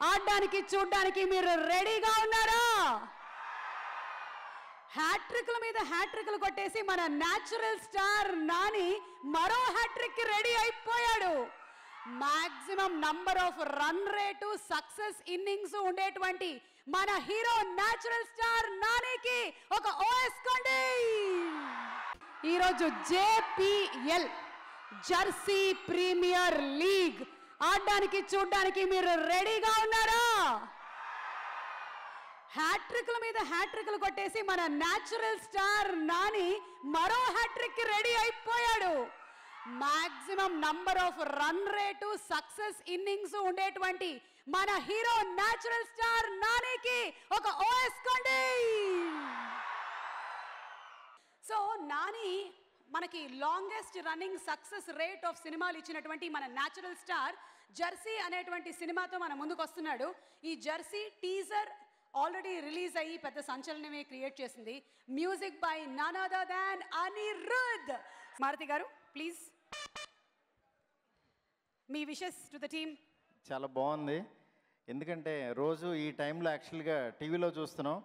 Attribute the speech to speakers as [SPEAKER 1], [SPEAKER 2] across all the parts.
[SPEAKER 1] ఆడడానికి చూడడానికి మీరు రెడీగా ఉన్నారా? హ్యాట్రిక్ల మీద హ్యాట్రిక్లు కొట్టేసి మన న్యాచురల్ స్టార్ నాని మరో హ్యాట్రిక్ రెడీ అయిపోయాడు. Maximum number of run rate success innings ఉండేటువంటి మన హీరో న్యాచురల్ స్టార్ నానికి ఒక ఓఎస్కోండి ఈరోజు జేపీఎల్ జెర్సీ ప్రీమియర్ లీగ్ ఆడడానికి చూడడానికి మీరు రెడీగా ఉన్నారా? హ్యాట్రిక్ల మీద హ్యాట్రిక్లు కొట్టేసి మన న్యాచురల్ స్టార్ నాని మరో హ్యాట్రిక్ రెడీ అయిపోయాడు. Maximum number of run rate success innings ఉండేటువంటి మన హీరో న్యాచురల్ స్టార్ నానికి ఒక ఓఎస్ కొండి సో నాని మనకి longest running success rate of సినిమాలు ఇచ్చినటువంటి మన న్యాచురల్ స్టార్ జెర్సీ అనేటువంటి సినిమాతో మన ముందుకు వస్తున్నాడు. ఈ జెర్సీ టీజర్ ఆల్రెడీ రిలీజ్ అయ్యి పెద్ద సంచలనమే క్రియేట్ చేసింది. Music by none other than Anirudh Maruti garu please me wishes to the team
[SPEAKER 2] చాలా బాగుంది. ఎందుకంటే రోజు ఈ టైంలో యాక్చువల్గా టీవీలో చూస్తున్నాం.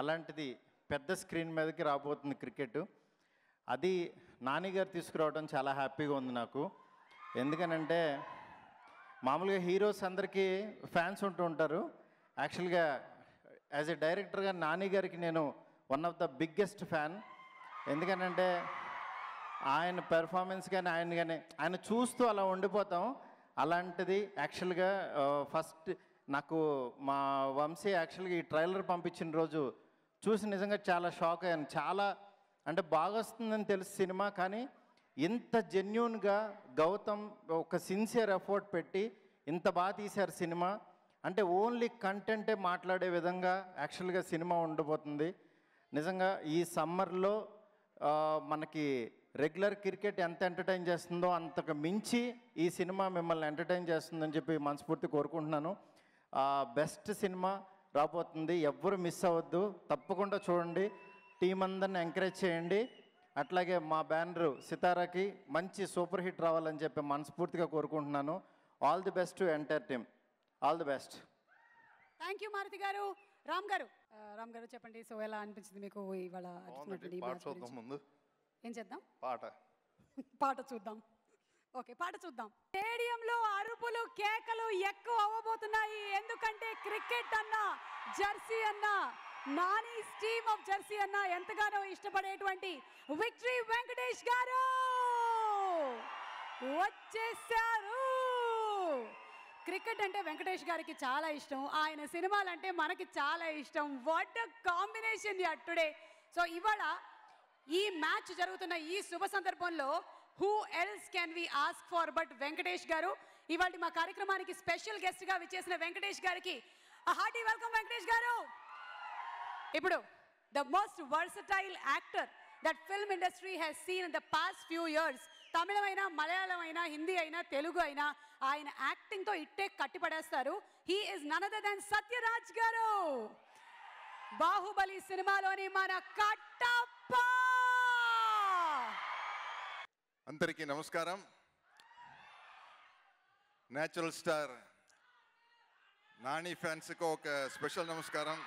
[SPEAKER 2] అలాంటిది పెద్ద స్క్రీన్ మీదకి రాబోతుంది క్రికెట్ అది నాని గారు తీసుకురావడం చాలా హ్యాపీగా ఉంది నాకు. ఎందుకనంటే మామూలుగా హీరోస్ అందరికీ ఫ్యాన్స్ ఉంటూ ఉంటారు. యాక్చువల్గా యాజ్ ఎ డైరెక్టర్గా నాని గారికి నేను one of the biggest fan. ఎందుకనంటే ఆయన పెర్ఫార్మెన్స్ కానీ ఆయన కానీ ఆయన చూస్తూ అలా ఉండిపోతాం. అలాంటిది యాక్చువల్గా ఫస్ట్ నాకు మా వంశీ యాక్చువల్గా ఈ ట్రైలర్ పంపించిన రోజు చూసి నిజంగా చాలా షాక్ అయ్యాను. చాలా అంటే బాగా వస్తుందని తెలుసు సినిమా కానీ ఇంత జెన్యున్గా గౌతమ్ ఒక సిన్సియర్ ఎఫర్ట్ పెట్టి ఇంత బాగా తీశారు సినిమా. అంటే ఓన్లీ కంటెంటే మాట్లాడే విధంగా యాక్చువల్గా సినిమా ఉండబోతుంది. నిజంగా ఈ సమ్మర్లో మనకి రెగ్యులర్ క్రికెట్ ఎంత ఎంటర్టైన్ చేస్తుందో అంతకు మించి ఈ సినిమా మిమ్మల్ని ఎంటర్టైన్ చేస్తుందని చెప్పి మనస్ఫూర్తి కోరుకుంటున్నాను. బెస్ట్ సినిమా రాబోతుంది. ఎవ్వరు మిస్ అవ్వద్దు. తప్పకుండా చూడండి. టీం అందరిని ఎంకరేజ్ చేయండి. అట్లాగే మా బ్యానరు సితారాకి మంచి సూపర్ హిట్ రావాలని చెప్పి మనస్ఫూర్తిగా కోరుకుంటున్నాను. All the best to entire team all the
[SPEAKER 1] best thank you Maruti garu. Ram garu. Ram గారు చెప్పండి. సో ఎలా అనిపించింది మీకు ఇవాళ?
[SPEAKER 3] ముందు.
[SPEAKER 1] ఏం చేద్దాం?
[SPEAKER 3] పాట.
[SPEAKER 1] పాట చూద్దాం. ఓకే పాట చూద్దాం. స్టేడియంలో అరుపులు కేకలు ఎక్కువ అవ్వబోతున్నాయి. ఎందుకంటే క్రికెట్ అన్న జెర్సీ అన్న నాని స్టీమ్ ఆఫ్ జెర్సీ అన్న ఎంతగానో ఇష్టపడేటువంటి విక్టరీ వెంకటేష్ గారు! వచ్చేసారు క్రికెట్ అంటే వెంకటేష్ గారికి చాలా ఇష్టం. ఆయన సినిమాలు అంటే మనకి చాలా ఇష్టం. What combination yeah today so ఇవాళ ఈ మ్యాచ్ జరుగుతున్న ఈ శుభ సందర్భంలో who else can we ask for but Venkatesh garu? ఇవాళ మా కార్యక్రమానికి స్పెషల్ గెస్ట్గా విచ్చేసిన వెంకటేష్ గారికి హార్టీ వెల్కమ్ వెంకటేష్ గారు! ఇప్పుడు the most versatile actor that film industry has seen in the past few years తమిళమైనా Malayalam అయినా హిందీ అయినా తెలుగు అయినా ఆయన యాక్టింగ్తో ఇట్టే కట్టిపడేస్తారు. He is none other than Sathyaraj garu. Baahubali సినిమాలోని మన కట్టప్ప!
[SPEAKER 3] అందరికీ నమస్కారం. న్యాచురల్ స్టార్ నాని ఫ్యాన్స్కు ఒక స్పెషల్ నమస్కారం.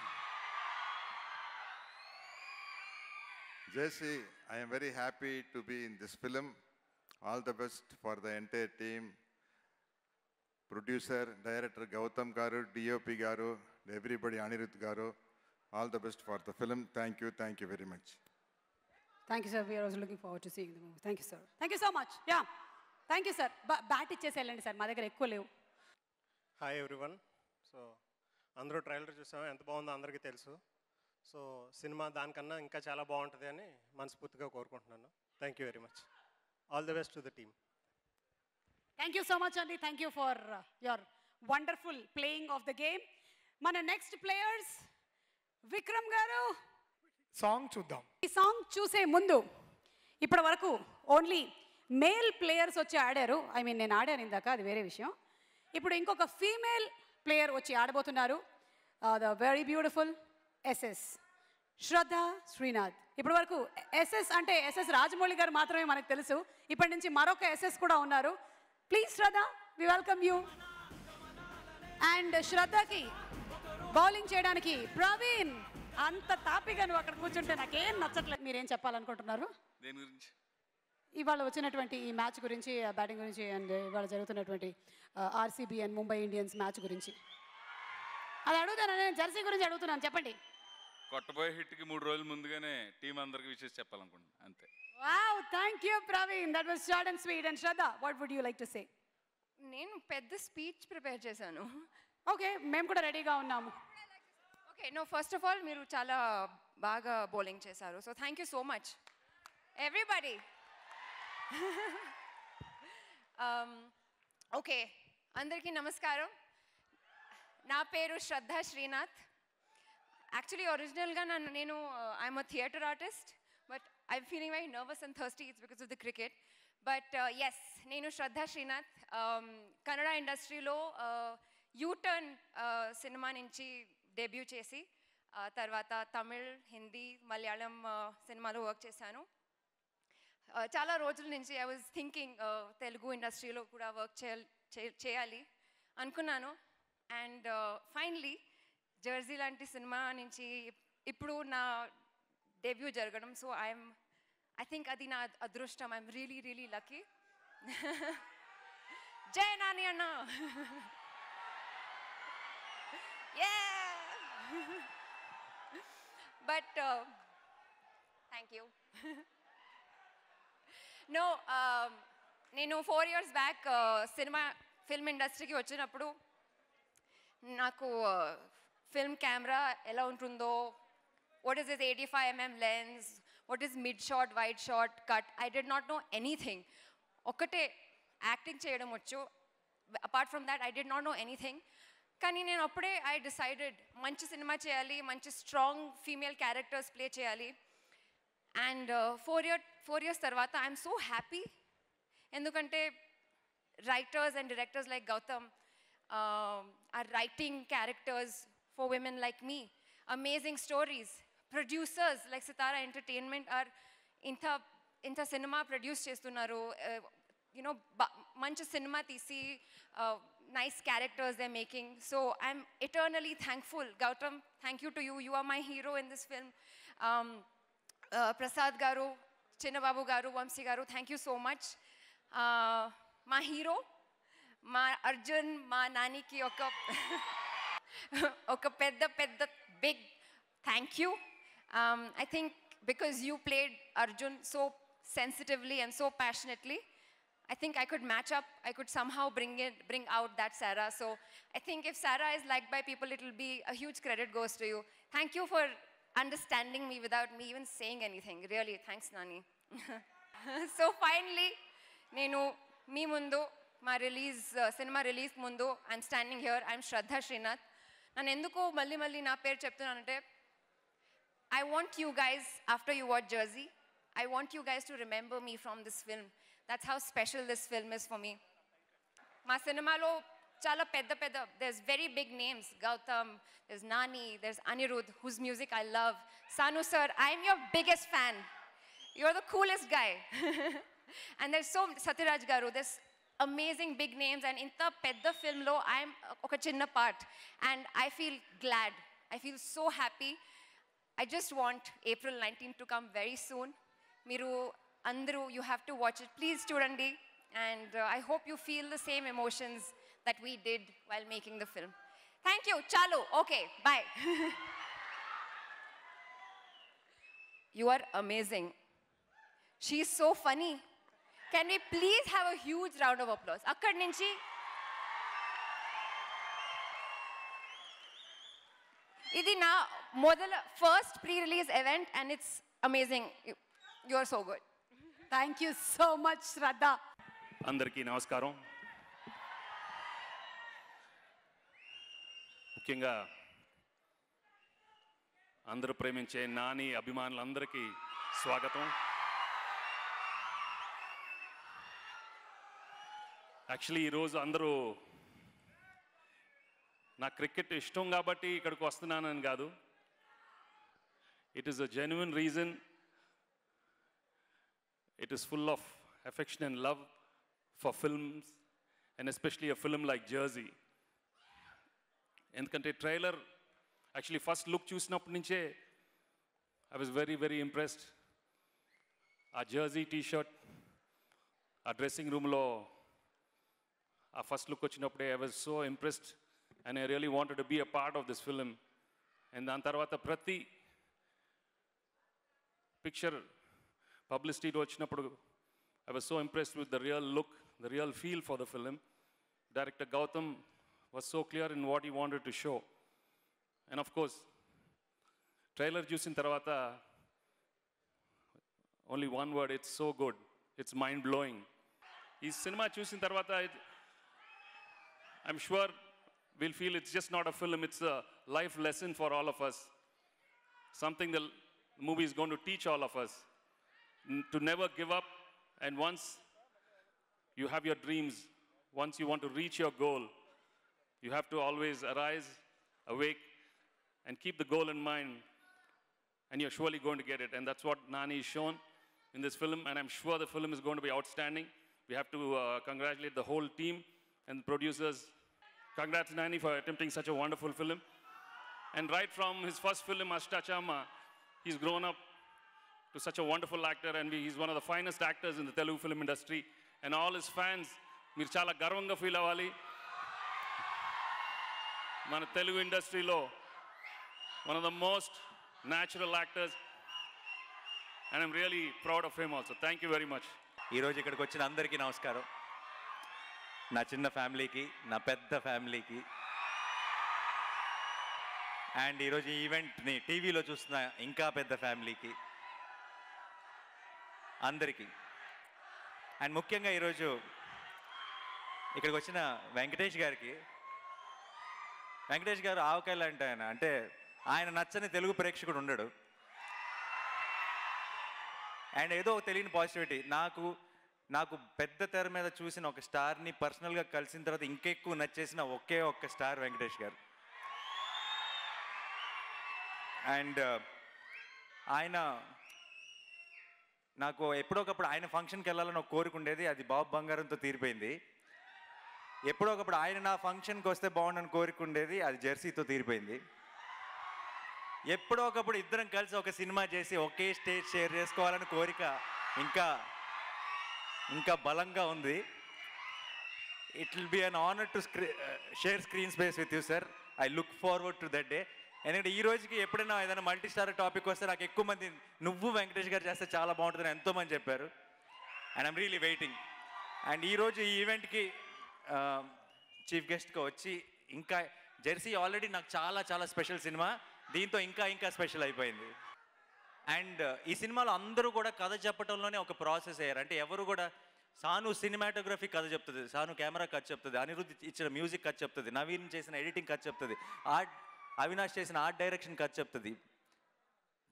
[SPEAKER 3] జేసీ I'm very happy to be in this film all the best for the entire team producer director Gautham garu DOP garu everybody Anirudh garu all the best for the film thank you thank you very much
[SPEAKER 1] thank you sir we are also looking forward to seeing the movie thank you sir thank you so much yeah thank you sir bat ఇచ్చేసి వెళ్ళండి sir మా దగ్గర ఎక్కువ లేవు.
[SPEAKER 4] Hi everyone so అందరూ trailer చూసాం ఎంత బాగుందో అందరికీ తెలుసు. సో సినిమా దానికన్నా ఇంకా చాలా బాగుంటుంది అని మనస్ఫూర్తిగా కోరుకుంటున్నాను. Thank you very much all the best to the team
[SPEAKER 1] thank you so much అండి thank you for your wonderful playing of the game మన next players Vikram garu.
[SPEAKER 5] Song చూద్దాం.
[SPEAKER 1] ఈ సాంగ్ చూసే ముందు ఇప్పటి వరకు ఓన్లీ మేల్ ప్లేయర్స్ వచ్చి ఆడారు. ఐ మీన్ నేను ఆడాను ఇందాక అది వేరే విషయం. ఇప్పుడు ఇంకొక ఫీమేల్ ప్లేయర్ వచ్చి ఆడబోతున్నారు. The very beautiful SS Shraddha Srinath. ఇప్పటి వరకు ఎస్ఎస్ అంటే ఎస్ఎస్ రాజమౌళి గారు మాత్రమే మనకు తెలుసు. ఇప్పటి నుంచి మరొక ఎస్ఎస్ కూడా ఉన్నారు. Please Shraddha we welcome you and శ్రద్ధకి bowling చేయడానికి ప్రవీణ్ అంత తాపిగా నువ్వు అక్కడ కూర్చుంటే నాకేం నచ్చట్లేదు. మీరేం చెప్పాలనుకుంటున్నారు?
[SPEAKER 6] దేని గురించి?
[SPEAKER 1] ఇవాళ వచ్చినటువంటి ఈ మ్యాచ్ గురించి బ్యాటింగ్ గురించి అండ్ ఇవాళ జరుగుతున్నటువంటి RCB and Mumbai Indians match గురించి. అది అడుగుతాను నేను జెర్సీ గురించి అడుగుతున్నాను. చెప్పండి.
[SPEAKER 6] కొట్టబోయే హిట్కి మూడు రోజుల ముందుగానే టీం అందరికి విషయం చెప్పాలనుకుంటున్నాను అంతే.
[SPEAKER 1] Wow thank you Praveen that was short and sweet and Shraddha what would you like to say
[SPEAKER 7] నేను పెద్ద స్పీచ్ ప్రిపేర్ చేశాను.
[SPEAKER 1] ఓకే మేము కూడా రెడీగా ఉన్నాము.
[SPEAKER 7] Okay no first of all మీరు చాలా బాగా బౌలింగ్ చేశారు. So thank you so much everybody okay అందరికీ నమస్కారం. నా పేరు శ్రద్ధ శ్రీనాథ్. యాక్చువల్లీ ఒరిజినల్గా నన్ను నేను I'm a theatre artist but I'm feeling very nervous and thirsty it's because of the cricket but yes నేను శ్రద్ధ శ్రీనాథ్. కన్నడ ఇండస్ట్రీలో యూటర్న్ సినిమా నుంచి డెబ్యూ చేసి తర్వాత తమిళ్ హిందీ మలయాళం uh, సినిమాలో వర్క్ చేశాను. Uh, చాలా రోజుల నుంచి ఐ వాజ్ థింకింగ్ తెలుగు ఇండస్ట్రీలో కూడా వర్క్ చేయాలి చేయాలి అనుకున్నాను. అండ్ ఫైనలీ uh, జెర్సీ లాంటి సినిమా నుంచి ఇప్పుడు నా డెబ్యూ జరగడం. సో ఐఎమ్ ఐ థింక్ అది నా అదృష్టం. I'm really really lucky. జై నాని అన్న. బట్ థ్యాంక్ యూ నో నేను ఫోర్ ఇయర్స్ బ్యాక్ సినిమా ఫిల్మ్ ఇండస్ట్రీకి వచ్చినప్పుడు నాకు uh, ఫిల్మ్ కెమెరా ఎలా ఉంటుందో what is is eighty five MM lens what is mid shot wide shot cut I did not know anything ఒకటే యాక్టింగ్ చేయడం వచ్చు. Apart from that I did not know anything కానీ నేను అప్పుడే I decided మంచి సినిమా చేయాలి మంచి స్ట్రాంగ్ ఫీమేల్ క్యారెక్టర్స్ ప్లే చేయాలి. And four year four years తర్వాత ఐఎమ్ సో హ్యాపీ ఎందుకంటే writers and directors like Gautham are writing characters for women like me amazing stories producers like Sithara entertainment are ఇంత ఇంత సినిమా produce చేస్తున్నారు. You know మంచి సినిమా తీసి nice characters they making so I'm eternally thankful Gautham thank you to you you are my hero in this film Prasad garu Chinnababu garu Vamsi garu thank you so much మా hero మా అర్జున్ మా నానికి ఒక ఒక పెద్ద పెద్ద big thank you I think because you played Arjun so sensitively and so passionately I think I could match up. I could somehow bring it, bring out that Sarah. So I think if Sarah is liked by people, it will be a huge credit goes to you. Thank you for understanding me without me even saying anything. Really, thanks, Nani. so finally, నేను మీ ముందు మా release cinema release ముందు I'm standing here I'm Shraddha Srinath నన్ను ఎందుకు మళ్ళీ మళ్ళీ నా పేరు చెప్తున్నానంటే I want you guys, after you watch Jersey, I want you guys to remember me from this film. That's how special this film is for me. మా సినిమాలో చాలా పెద్ద పెద్ద there's very big names Gautam there's Nani there's Anirudh whose music I love Sanu sir I'm your biggest fan you're the coolest guy and there's so Satyaraj garu there's amazing big names and ఇంత పెద్ద ఫిల్మ్లో I'm ఒక చిన్న part and I feel glad. I feel so happy. I just want April 19 to come very soon. మీరు అందరూ you have to watch it please చూడండి and I hope you feel the same emotions that we did while making the film thank you చాలు okay bye you are amazing she so funny can we please have a huge round of applause అక్కడి నుంచి. ఇది నా మొదల first pre release event and it's amazing. You are so good.
[SPEAKER 1] Thank you so much Shraddha
[SPEAKER 8] అందరికీ నమస్కారం. ముఖ్యంగా అందరూ ప్రేమించే నాని అభిమానులందరికీ స్వాగతం. యాక్చువల్లీ ఈరోజు అందరూ నా క్రికెట్ ఇష్టం కాబట్టి ఇక్కడికి వస్తున్నానని కాదు. It is a genuine reason it is full of affection and love for films and especially a film like Jersey ఎందుకంటే ట్రైలర్ యాక్చువల్లీ ఫస్ట్ లుక్ చూసినప్పటి నుంచే I was very very impressed ఆ జర్సీ టీ షర్ట్ ఆ dressing రూమ్లో ఆ first look వచ్చినప్పుడే I was so impressed and I really wanted to be a part of this film and దాని తర్వాత ప్రతి పిక్చర్ పబ్లిసిటీలో వచ్చినప్పుడు I was so impressed with the real look the real feel for the film director Gautham was so clear in what he wanted to show and of course trailer చూసిన తర్వాత only one word it's so good it's mind blowing ఈ cinema చూసిన తర్వాత I'm sure we'll feel it's just not a film, it's a life lesson for all of us. Something the movie is going to teach all of us to never give up. And once you have your dreams, once you want to reach your goal, you have to always arise, awake, and keep the goal in mind. And you're surely going to get it. And that's what Nani is shown in this film. And I'm sure the film is going to be outstanding. We have to uh, congratulate the whole team and the producers. Congrats, Nani, for attempting such a wonderful film. And right from his first film, Ashtachama, he's grown up to such a wonderful actor, and he's one of the finest actors in the Telugu film industry. And all his fans, మీరు చాలా గర్వంగా feel అవ్వాలి మన తెలుగు ఇండస్ట్రీలో one of the most natural actors and I'm really proud of fame also thank you very much
[SPEAKER 9] ఈరోజు ఇక్కడికి వచ్చిన అందరికీ నమస్కారం నా చిన్న ఫ్యామిలీకి నా పెద్ద ఫ్యామిలీకి. అండ్ ఈరోజు ఈ ఈవెంట్ని టీవీలో చూస్తున్న ఇంకా పెద్ద ఫ్యామిలీకి అందరికీ. అండ్ ముఖ్యంగా ఈరోజు ఇక్కడికి వచ్చిన వెంకటేష్ గారికి వెంకటేష్ గారు ఆవకాయలు అంటే ఆయన. అంటే ఆయన నచ్చని తెలుగు ప్రేక్షకుడు ఉండడు. అండ్ ఏదో తెలియని పాజిటివిటీ నాకు నాకు పెద్ద తెర మీద చూసిన ఒక స్టార్ని పర్సనల్గా కలిసిన తర్వాత ఇంకెక్కువ నచ్చేసిన ఒకే ఒక్క స్టార్ వెంకటేష్ గారు. అండ్ uh, ఆయన నాకు ఎప్పుడొకప్పుడు ఆయన ఫంక్షన్కి వెళ్ళాలని ఒక కోరిక ఉండేది అది బాబు బంగారంతో తీరిపోయింది. ఎప్పుడో ఒకప్పుడు ఆయన నా ఫంక్షన్కి వస్తే బాగుండని కోరిక ఉండేది అది జెర్సీతో తీరిపోయింది. ఎప్పుడో ఒకప్పుడు ఇద్దరం కలిసి ఒక సినిమా చేసి ఒకే స్టేజ్ షేర్ చేసుకోవాలని కోరిక ఇంకా ఇంకా బలంగా ఉంది. It will be an honour to scree share screen space with you sir I look forward to that day ఎందుకంటే ఈ రోజుకి ఎప్పుడైనా ఏదైనా మల్టీ స్టార్ టాపిక్ వస్తే నాకు ఎక్కువ మంది నువ్వు వెంకటేష్ గారు చేస్తే చాలా బాగుంటుందని ఎంతోమంది చెప్పారు. And I'm really waiting and ఈరోజు ఈ ఈవెంట్కి చీఫ్ గెస్ట్గా వచ్చి ఇంకా జెర్సీ ఆల్రెడీ నాకు చాలా చాలా స్పెషల్ సినిమా దీంతో ఇంకా ఇంకా స్పెషల్ అయిపోయింది. అండ్ uh, ఈ సినిమాలో అందరూ కూడా కథ చెప్పడంలోనే ఒక ప్రాసెస్ అయ్యారు. అంటే ఎవరు కూడా సాను సినిమాటోగ్రఫీ కథ చెప్తుంది సాను కెమెరా కథ చెప్తుంది అనిరుద్ధ్ ఇచ్చిన మ్యూజిక్ కథ చెప్తుంది నవీన్ చేసిన ఎడిటింగ్ కథ చెప్తుంది ఆర్ట్ అవినాష్ చేసిన ఆర్ట్ డైరెక్షన్ కథ చెప్తుంది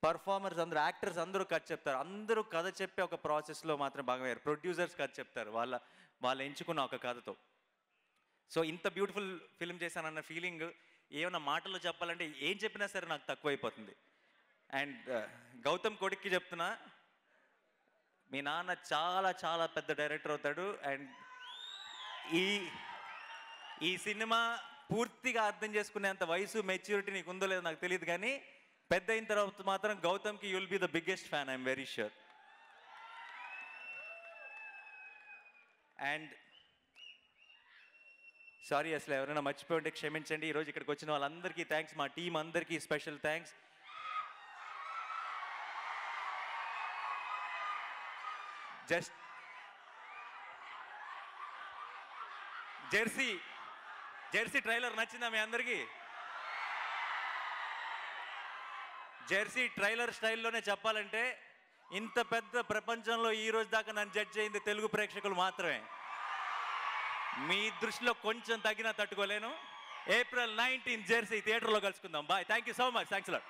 [SPEAKER 9] పర్ఫార్మర్స్ అందరూ యాక్టర్స్ అందరూ కథ చెప్తారు. అందరూ కథ చెప్పే ఒక ప్రాసెస్లో మాత్రం భాగమయ్యారు. ప్రొడ్యూసర్స్ కథ చెప్తారు వాళ్ళ వాళ్ళు ఎంచుకున్న ఒక కథతో. సో ఇంత బ్యూటిఫుల్ ఫిల్మ్ చేశానన్న ఫీలింగ్ ఏమైనా మాటల్లో చెప్పాలంటే ఏం చెప్పినా సరే నాకు తక్కువైపోతుంది. అండ్ గౌతమ్ కొడుక్కి చెప్తున్నా మీ నాన్న చాలా చాలా పెద్ద డైరెక్టర్ అవుతాడు. అండ్ ఈ ఈ సినిమా పూర్తిగా అర్థం చేసుకునేంత వయసు మెచ్యూరిటీ నీకు ఉందో లేదో నాకు తెలియదు కానీ పెద్ద అయిన తర్వాత మాత్రం గౌతమ్కి you'll be the biggest fan I'm very sure and sorry అసలు ఎవరైనా మర్చిపోయి ఉంటే క్షమించండి. ఈరోజు ఇక్కడికి వచ్చిన వాళ్ళందరికీ థ్యాంక్స్ మా టీం అందరికీ special thanks just Jersey Jersey trailer నచ్చిందా మీ అందరికీ? జెర్సీ ట్రైలర్ స్టైల్లోనే చెప్పాలంటే ఇంత పెద్ద ప్రపంచంలో ఈ రోజు దాకా నన్ను జడ్జ్ అయింది తెలుగు ప్రేక్షకులు మాత్రమే. మీ దృష్టిలో కొంచెం తగ్గినా తట్టుకోలేను. ఏప్రిల్ నైన్టీన్ జెర్సీ థియేటర్లో కలుసుకుందాం. Bye. Thank you so much thanks lot